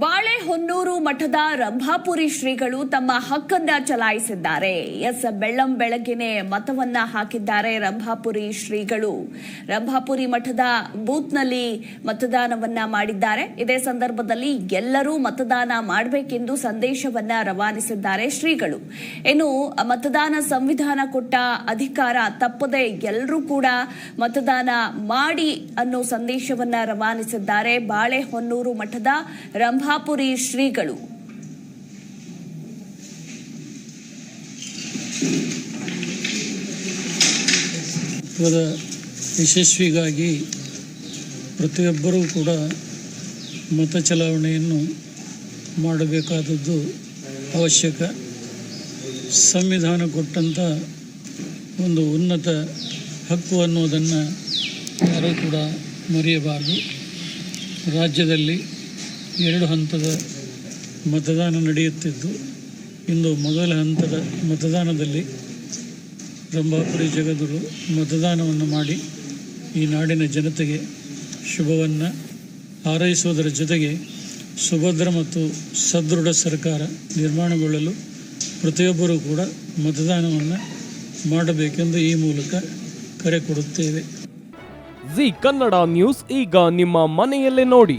¡Vale! Balehonnur ಮಠದ ರಂಭಾಪುರಿ ಶ್ರೀಗಳು ತಮ್ಮ ಹಕ್ಕನ್ನ ಚಲಾಯಿಸಿದ್ದಾರೆ. ಎಸ್. ಬೆಳ್ಳಂ ಬೆಳಗಿನ ಮತವನ್ನ ಹಾಕಿದ್ದಾರೆ ರಂಭಾಪುರಿ ಶ್ರೀಗಳು. ರಂಭಾಪುರಿ ಮಠದ ಬೂತ್ನಲ್ಲಿ ಮತದಾನವನ್ನ ಮಾಡಿದ್ದಾರೆ. ಇದೇ ಸಂದರ್ಭದಲ್ಲಿ ಎಲ್ಲರೂ ಮತದಾನ ಮಾಡಬೇಕೆಂದು ಸಂದೇಶವನ್ನ ರವಾನಿಸಿದ್ದಾರೆ ಶ್ರೀಗಳು. ಇನ್ನು ಮತದಾನ ಸಂವಿಧಾನ ಕೊಟ್ಟ ಅಧಿಕಾರ ತಪ್ಪದೆ ಎಲ್ಲರೂ ಕೂಡ ಮತದಾನ ಮಾಡಿ ಅನ್ನೋ ಸಂದೇಶವನ್ನ ರವಾನಿಸಿದ್ದಾರೆ. ಬಾಳೆಹೊನ್ನೂರು ಮಠದ ರಂಭಾಪುರಿ ಶ್ರೀಗಳು. ಯಶಸ್ವಿಗಾಗಿ ಪ್ರತಿಯೊಬ್ಬರೂ ಕೂಡ ಮತ ಚಲಾವಣೆಯನ್ನು ಮಾಡಬೇಕಾದದ್ದು ಅವಶ್ಯಕ. ಸಂವಿಧಾನ ಕೊಟ್ಟಂಥ ಒಂದು ಉನ್ನತ ಹಕ್ಕು ಅನ್ನೋದನ್ನು ಯಾರೂ ಕೂಡ ಮರೆಯಬಾರದು. ರಾಜ್ಯದಲ್ಲಿ ಎರಡು ಹಂತದ ಮತದಾನ ನಡೆಯುತ್ತಿದ್ದು, ಇಂದು ಮೊದಲ ಹಂತದ ಮತದಾನದಲ್ಲಿ ರಂಭಾಪುರಿ ಜಗದರು ಮತದಾನವನ್ನು ಮಾಡಿ ಈ ನಾಡಿನ ಜನತೆಗೆ ಶುಭವನ್ನು ಹಾರೈಸುವುದರ ಜೊತೆಗೆ ಸುಭದ್ರ ಮತ್ತು ಸದೃಢ ಸರ್ಕಾರ ನಿರ್ಮಾಣಗೊಳ್ಳಲು ಪ್ರತಿಯೊಬ್ಬರೂ ಕೂಡ ಮತದಾನವನ್ನು ಮಾಡಬೇಕೆಂದು ಈ ಮೂಲಕ ಕರೆ ಕೊಡುತ್ತೇವೆ. ಜಿ ಕನ್ನಡ ನ್ಯೂಸ್ ಈಗ ನಿಮ್ಮ ಮನೆಯಲ್ಲೇ ನೋಡಿ.